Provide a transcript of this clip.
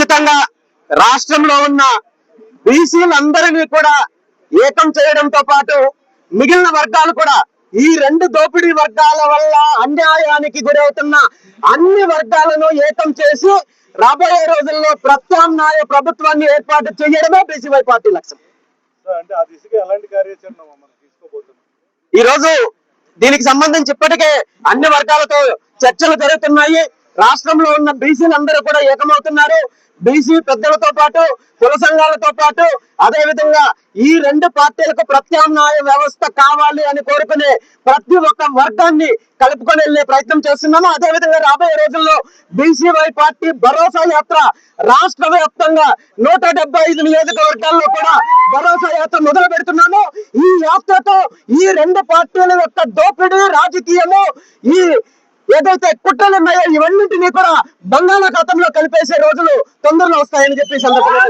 ఖచ్చితంగా రాష్ట్రంలో ఉన్న బీసీలందరినీ కూడా ఏకం చేయడంతో పాటు మిగిలిన వర్గాలు కూడా ఈ రెండు దోపిడీ వర్గాల వల్ల అన్యాయానికి గురవుతున్న అన్ని వర్గాలను ఏకం చేసి రాబోయే రోజుల్లో ప్రత్యామ్నాయ ప్రభుత్వాన్ని ఏర్పాటు చేయడమే బీసీవై పార్టీ లక్ష్యం. ఈ రోజు దీనికి సంబంధించి ఇప్పటికే అన్ని వర్గాలతో చర్చలు జరుగుతున్నాయి. రాష్ట్రంలో ఉన్న బీసీలందరూ కూడా ఏకమవుతున్నారు. బీసీ పెద్దలతో పాటు కుల సంఘాలతో పాటు అదే విధంగా ఈ రెండు పార్టీలకు ప్రత్యామ్నాయ వ్యవస్థ కావాలి అని కోరుకునే ప్రతి ఒక్క వర్గాన్ని కలుపుకొని వెళ్ళే ప్రయత్నం చేస్తున్నాము. అదే విధంగా రాబోయే రోజుల్లో బీసీవై పార్టీ భరోసా యాత్ర రాష్ట్ర వ్యాప్తంగా నూట డెబ్బై ఐదు నియోజకవర్గాల్లో కూడా భరోసా యాత్ర మొదలు పెడుతున్నాము. ఈ యాత్రతో ఈ రెండు పార్టీల యొక్క దోపిడీ రాజకీయము ఈ ఏదైతే కుట్రలు ఉన్నాయో ఇవన్నింటినీ కూడా బంగాళాఖాతంలో కలిపేసే రోజులు తొందరలో వస్తాయని చెప్పి సందర్భంగా